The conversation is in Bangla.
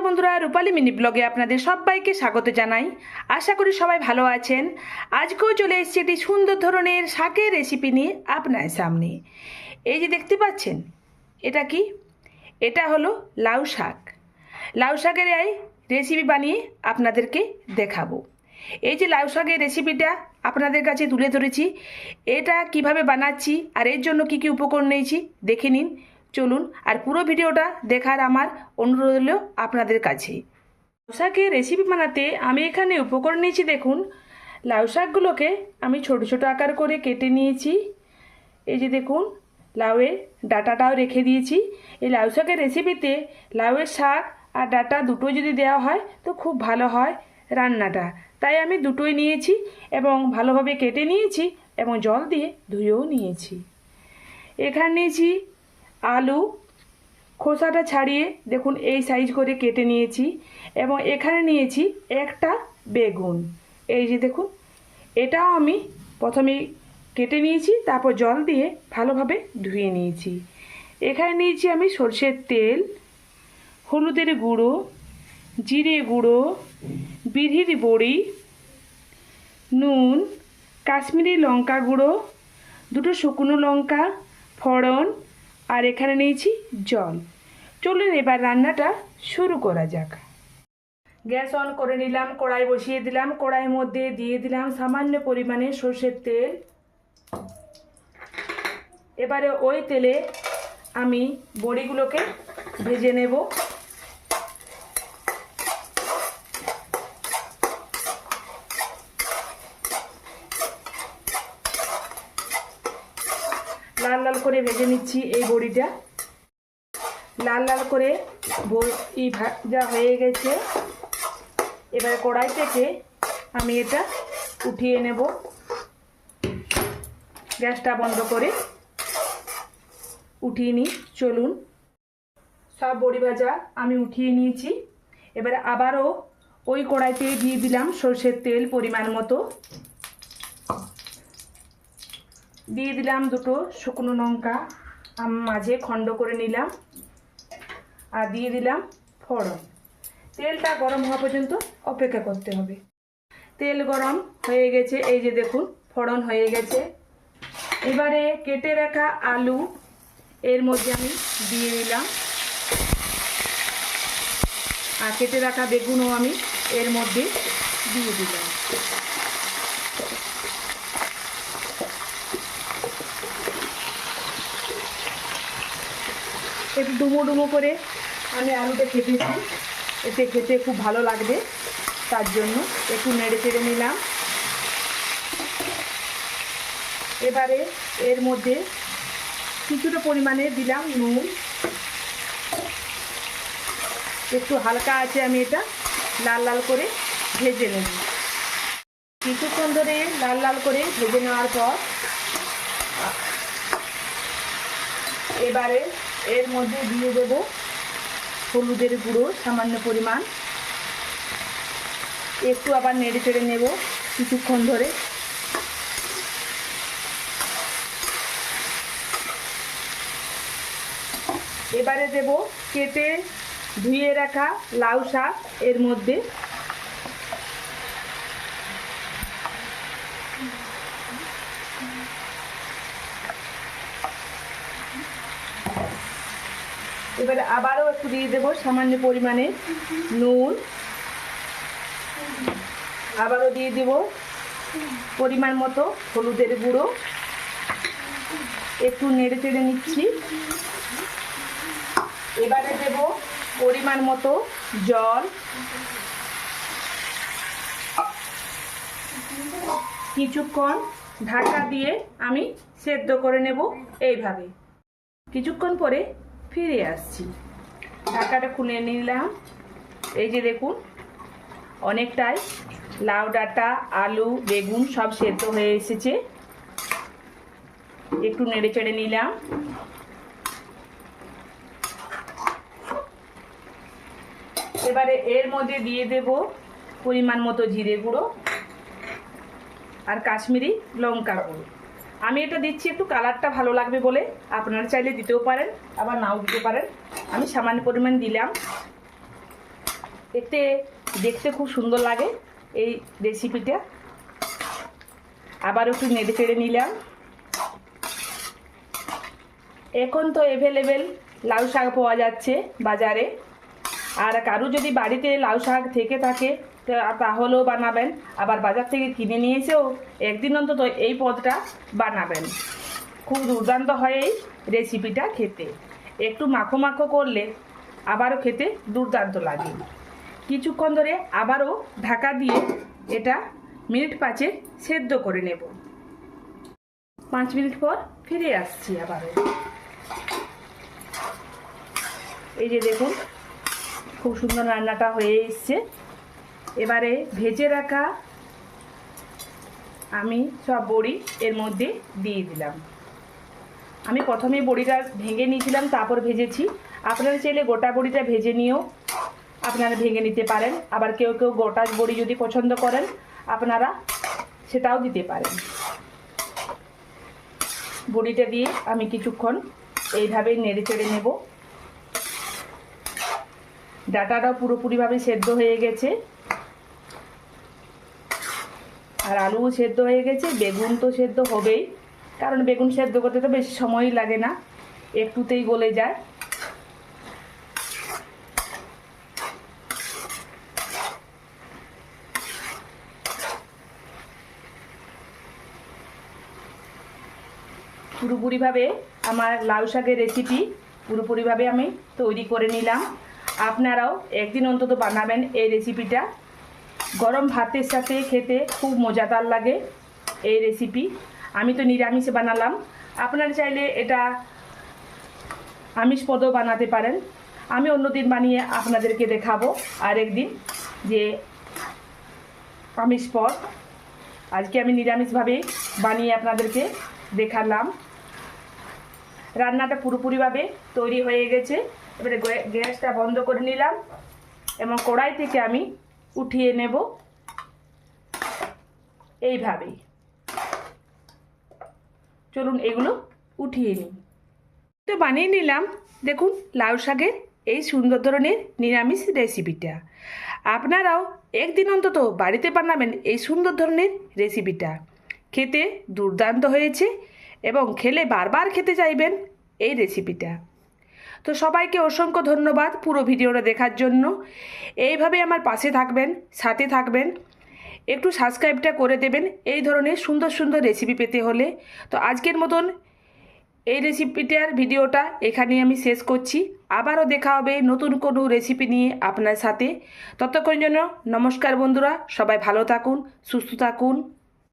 নমস্কার বন্ধুরা, রূপালী মিনি ব্লগে আপনাদের সবাইকে স্বাগত জানাই। আশা করি সবাই ভালো আছেন। আজকেও চলে এসেছি একটি সুন্দর ধরনের শাকের রেসিপি নিয়ে আপনার সামনে। এই যে দেখতে পাচ্ছেন, এটা কি? এটা হলো লাউ শাক। লাউ শাকের এই রেসিপি বানিয়ে আপনাদেরকে দেখাবো। এই যে লাউ শাকের রেসিপিটা আপনাদের কাছে তুলে ধরেছি, এটা কীভাবে বানাচ্ছি আর এর জন্য কি কি উপকরণ নিয়েছি, দেখে নিন। চলুন আর পুরো ভিডিওটা দেখার আমার অনুরোধ হলো আপনাদের কাছে। লাউ শাকের রেসিপি বানাতে আমি এখানে উপকরণ নিয়েছি দেখুন। লাউ শাকগুলোকে আমি ছোট ছোট আকার করে কেটে নিয়েছি। এই যে দেখুন লাউয়ের ডাটাটাও রেখে দিয়েছি। এই লাউ শাকের রেসিপিতে লাউয়ের শাক আর ডাটা দুটো যদি দেওয়া হয়, তো খুব ভালো হয় রান্নাটা। তাই আমি দুটোই নিয়েছি এবং ভালোভাবে কেটে নিয়েছি এবং জল দিয়ে ধুয়েও নিয়েছি। এখানে নিয়েছি আলু খোসাটা ছাড়িয়ে দেখুন এই সাইজ করে কেটে নিয়েছি এবং এখানে নিয়েছি একটা বেগুন। এই যে দেখুন, এটাও আমি প্রথমে কেটে নিয়েছি, তারপর জল দিয়ে ভালোভাবে ধুয়ে নিয়েছি। এখানে নিয়েছি আমি সর্ষের তেল, হলুদের গুঁড়ো, জিরে গুঁড়ো বিড়ির বড়ি, নুন, কাশ্মীরি লঙ্কা গুঁড়ো, দুটো শুকনো লঙ্কা, ফড়ন আর এখানে নিয়েছি জল। চলুন এবার রান্নাটা শুরু করা যাক। গ্যাস অন করে নিলাম, কড়াই বসিয়ে দিলাম, কড়াইয়ের মধ্যে দিয়ে দিলাম সামান্য পরিমাণে সর্ষের তেল। এবারে ওই তেলে আমি বড়িগুলোকে ভেজে নেব লাল লাল করে ভেজে নিচ্ছি এই বড়িটা। লাল লাল করে বড়ি ভাজা হয়ে গেছে। এবার কড়াই থেকে আমি এটা উঠিয়ে নেব। গ্যাসটা বন্ধ করে উঠিয়ে নিই, চলুন। সব বড়ি ভাজা আমি উঠিয়ে নিয়েছি। এবারে আবারও ওই কড়াইতে দিয়ে দিলাম সর্ষের তেল পরিমাণ মতো। দিয়ে দিলাম দুটো শুকনো লঙ্কা। মাঝে খণ্ড করে নিলাম। আর দিয়ে দিলাম ফড়ন। তেলটা গরম হওয়া পর্যন্ত অপেক্ষা করতে হবে। তেল গরম হয়ে গেছে, এই যে দেখুন, ফড়ন হয়ে গেছে। এবারে কেটে রাখা আলু, এর মধ্যে আমি দিয়ে দিলাম। আর কেটে রাখা বেগুনও আমি এর মধ্যে দিয়ে দিলাম। একটু ডুমো ডুমো করে আমি আলুটা কেটেছি। এতে খেতে খুব ভালো লাগবে। তার জন্য একটু নেড়ে চেড়ে নিলাম। এবারে এর মধ্যে কিছুটা পরিমাণে দিলাম নুন। একটু হালকা আছে আমি এটা, লাল লাল করে ভেজে নেব। কিছুক্ষণ ধরে লাল লাল করে ভেজে নেওয়ার পর, এবারে এর মধ্যে দিয়ে দেব হলুদের গুঁড়ো, সামান্য পরিমাণ। একটু আবার নেড়ে চেড়ে নেব কিছুক্ষণ ধরে। এবারে দেব কেটে ধুয়ে রাখা লাউ শাক এর মধ্যে। এবারে আবারও একটু দিয়ে দেবো সামান্য পরিমাণে নুন। আবারও দিয়ে দেব পরিমাণ মতো হলুদের গুঁড়ো। একটু নেড়ে চেড়ে নিচ্ছি। এবারে দেব পরিমাণ মতো জল। কিছুক্ষণ ঢাকা দিয়ে আমি সেদ্ধ করে নেব এইভাবে। কিছুক্ষণ পরে ফিরে আসছি। ঢাকাটা খুলে নিলাম। এই যে দেখুন, অনেকটাই লাউ ডাঁটা, আলু, বেগুন সব সেদ্ধ হয়ে এসেছে। একটু নেড়ে চেড়ে নিলাম। এবারে এর মধ্যে দিয়ে দেব পরিমাণ মতো জিরে গুঁড়ো আর কাশ্মীরি লঙ্কা গুঁড়ো। আমি এটা দিচ্ছি একটু কালারটা ভালো লাগবে বলে। আপনারা চাইলে দিতেও পারেন, আবার নাও দিতে পারেন। আমি সামান্য পরিমাণ দিলাম। দেখতে দেখতে খুব সুন্দর লাগে এই রেসিপিটা আবার একটু নেড়ে চেড়ে নিলাম। এখন তো অ্যাভেলেবেল লাউ শাক পাওয়া যাচ্ছে বাজারে। আর কারু যদি বাড়িতে লাউ শাক থেকে থাকে তাহলেও বানাবেন। আবার বাজার থেকে কিনে নিয়ে এসেও একদিন অন্তত এই পদটা বানাবেন। খুব দুর্দান্ত হয় এই রেসিপিটা খেতে। একটু মাখো মাখো করলে আবারও খেতে দুর্দান্ত লাগে। কিছুক্ষণ ধরে আবারও ঢাকা দিয়ে এটা মিনিট পাঁচে সেদ্ধ করে নেব। পাঁচ মিনিট পর ফিরে আসছি আবারও। এই যে দেখুন, খুব সুন্দর রান্নাটা হয়ে এসছে। এবারে ভেজে রাখা আমি সব বড়ি এর মধ্যে দিয়ে দিলাম। আমি প্রথমে বড়িটা ভেঙে নিয়েছিলাম, তারপর ভেজেছি। আপনারা চাইলে গোটা বড়িটা ভেজে নিয়েও আপনারা ভেঙে নিতে পারেন। আবার কেউ কেউ গোটা বড়ি যদি পছন্দ করেন, আপনারা সেটাও দিতে পারেন। বড়িটা দিয়ে আমি কিছুক্ষণ এইভাবে নেড়ে চেড়ে নেব। ডাটাটাও পুরোপুরিভাবে সেদ্ধ হয়ে গেছে। আর আলুও সেদ্ধ হয়ে গেছে, বেগুন তো সেদ্ধ হবেই। কারণ বেগুন সেদ্ধ করতে তো বেশি সময়ই লাগে না, একটুতেই গলে যায়। পুরোপুরিভাবে আমার লাউ শাকের রেসিপি পুরোপুরিভাবে আমি তৈরি করে নিলাম। আপনারাও একদিন অন্তত বানাবেন এই রেসিপিটা গরম ভাতের সাথে খেতে খুব মজাদার লাগে এই রেসিপি আমি তো নিরামিষে বানালাম। আপনারা চাইলে এটা আমিষ পদও বানাতে পারেন। আমি অন্যদিন বানিয়ে আপনাদেরকে দেখাবো আর একদিন যে আমিষ পদ। আজকে আমি নিরামিষভাবে বানিয়ে আপনাদেরকে দেখালাম। রান্নাটা পুরোপুরিভাবে তৈরি হয়ে গেছে। এবারে গ্যা- গ্যাসটা বন্ধ করে নিলাম এবং কড়াই থেকে আমি উঠিয়ে নেব। এইভাবেই। চলুন এগুলো উঠিয়ে নিই। তো বানিয়ে নিলাম। দেখুন, লাউ শাকের এই সুন্দর ধরনের নিরামিষ রেসিপিটা। আপনারাও একদিন অন্তত বাড়িতে বানাবেন এই সুন্দর ধরনের রেসিপিটা। খেতে দুর্দান্ত হয়েছে এবং খেলে বারবার খেতে চাইবেন এই রেসিপিটা। তো সবাইকে অসংখ্য ধন্যবাদ পুরো ভিডিওটা দেখার জন্য। এইভাবে আমার পাশে থাকবেন, সাথে থাকবেন, একটু সাবস্ক্রাইবটা করে দেবেন, এই ধরনের সুন্দর সুন্দর রেসিপি পেতে হলে। তো আজকের মতন এই রেসিপিটার ভিডিওটা এখানে আমি শেষ করছি। আবারও দেখা হবে নতুন কোনো রেসিপি নিয়ে আপনার সাথে। ততক্ষণ জন্য নমস্কার বন্ধুরা, সবাই ভালো থাকুন, সুস্থ থাকুন।